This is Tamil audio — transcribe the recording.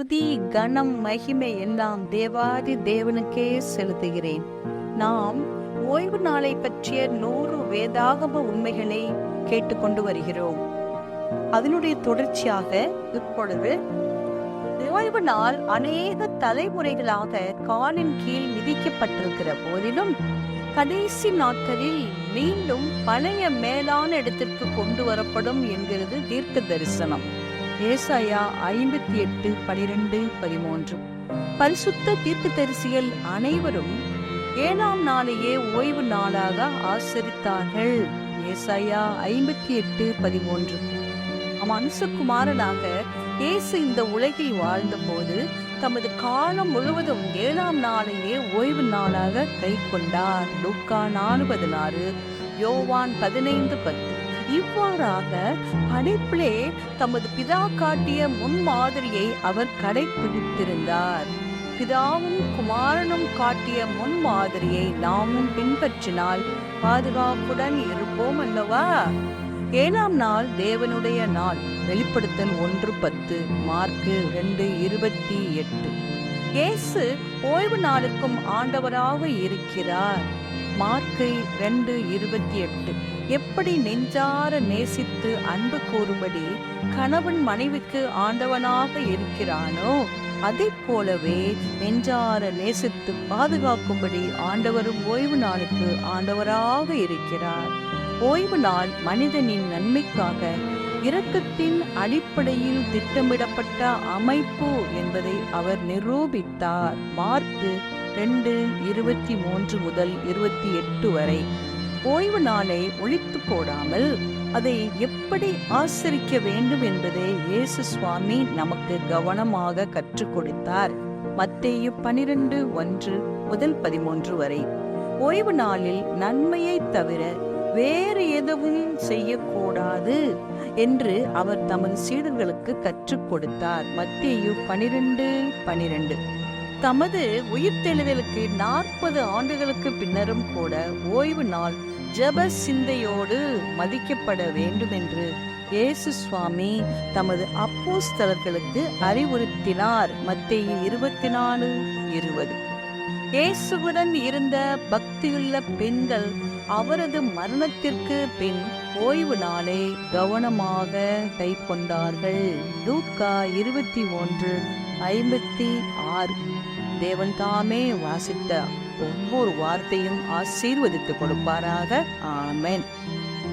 துதி கனம் மகிமை எல்லாம் தேவாதி தேவனுக்கே செலுத்துகிறேன். நாம் ஓய்வு நாளை பற்றிய நூறு வேதாகம உண்மைகளை கேட்டுக்கொண்டு வருகிறோம். அதனுடைய தொடர்ச்சியாக இப்பொழுது ஓய்வு நாள் அநேக தலைமுறைகளாக காலின் கீழ் விதிக்கப்பட்டிருக்கிற போதிலும் கடைசி நாட்களில் மீண்டும் பழைய மேலான இடத்திற்கு கொண்டு வரப்படும் என்கிறது தீர்க்க தரிசனம். ஏசாயா ஐம்பத்தி எட்டு பனிரெண்டு பதிமூன்று. பரிசுத்த தீர்ப்பு தரிசிகள் அனைவரும் ஏழாம் நாளையே ஓய்வு நாளாக ஆசரித்தார்கள். ஏசாயா ஐம்பத்தி எட்டு பதிமூன்று. மனுஷகுமாரனாக இயேசு இந்த உலகில் வாழ்ந்தபோது தமது காலம் முழுவதும் ஏழாம் நாளையே ஓய்வு நாளாக கை கொண்டார். லூக்கா நாலு பதினாறு யோவான் பதினைந்து பத்து. இவ்வாறாக படைப்பிலே தமது பிதா காட்டிய முன்மாதிரியை அவர் கடைபிடித்திருந்தார் பிதாவும் குமாரனும் காட்டிய முன்மாதிரியை நாமும் பின்பற்றினால் பாதுகாப்புடன் இருப்போம் அல்லவா? ஏழாம் நாள் தேவனுடைய நாள். வெளிப்படுத்தல் ஒன்று பத்து மார்க்கு ரெண்டு இருபத்தி எட்டு. இயேசு ஓய்வு நாளுக்கும் ஆண்டவராக இருக்கிறார். மார்க்கை ரெண்டு இருபத்தி எட்டு. எப்படி நெஞ்சார நேசித்து அன்பு கூறும்படி கணவன் மனைவிக்கு ஆண்டவனாக இருக்கிறானோ அதை போலவே நெஞ்சார நேசித்து பாதுகாக்கும்படி ஆண்டவரும் ஓய்வு நாளுக்கு ஆண்டவராக இருக்கிறார். ஓய்வு நாள் மனிதனின் நன்மைக்காக இரக்கத்தின் அடிப்படையில் திட்டமிடப்பட்ட அமைப்பு என்பதை அவர் நிரூபித்தார். மார்க்கு ரெண்டு இருபத்தி மூன்று முதல் இருபத்தி எட்டு வரை. ஓய்வு நாளை ஒழித்து போடாமல் அதை எப்படி ஆசரிக்க வேண்டும் என்பதை இயேசு சுவாமி நமக்கு கவனமாக கற்றுக் கொடுத்தார். மத்தேயு பனிரெண்டு ஒன்று முதல் பதிமூன்று வரை. ஓய்வு நாளில் நன்மையை தவிர வேறு எதுவும் செய்யக்கூடாது என்று அவர் தமது சீடர்களுக்கு கற்றுக் கொடுத்தார். மத்தேயு பனிரெண்டு பனிரெண்டு. தமது உயிர்த்தெழுதலுக்கு நாற்பது ஆண்டுகளுக்கு பின்னரும் கூட ஓய்வு நாள் ஜப சிந்தையோடு மதிக்கப்பட வேண்டும் என்று இயேசு சுவாமி தமது அப்போஸ்தலர்களுக்கு அறிவுறுத்தினார். மத்திய இருபத்தி நாலு இருபது. இயேசுவுடன் இருந்த பக்தியுள்ள பெண்கள் அவரது மரணத்திற்கு பின் ஓய்வு நாளை கவனமாக கை கொண்டார்கள் லூக்கா இருபத்தி ஒன்று ஐம்பத்தி ஆறு. தேவன் தாமே வாசித்த ஒவ்வொரு வார்த்தையும் ஆசீர்வதித்து கொடுப்பாராக. ஆமேன்.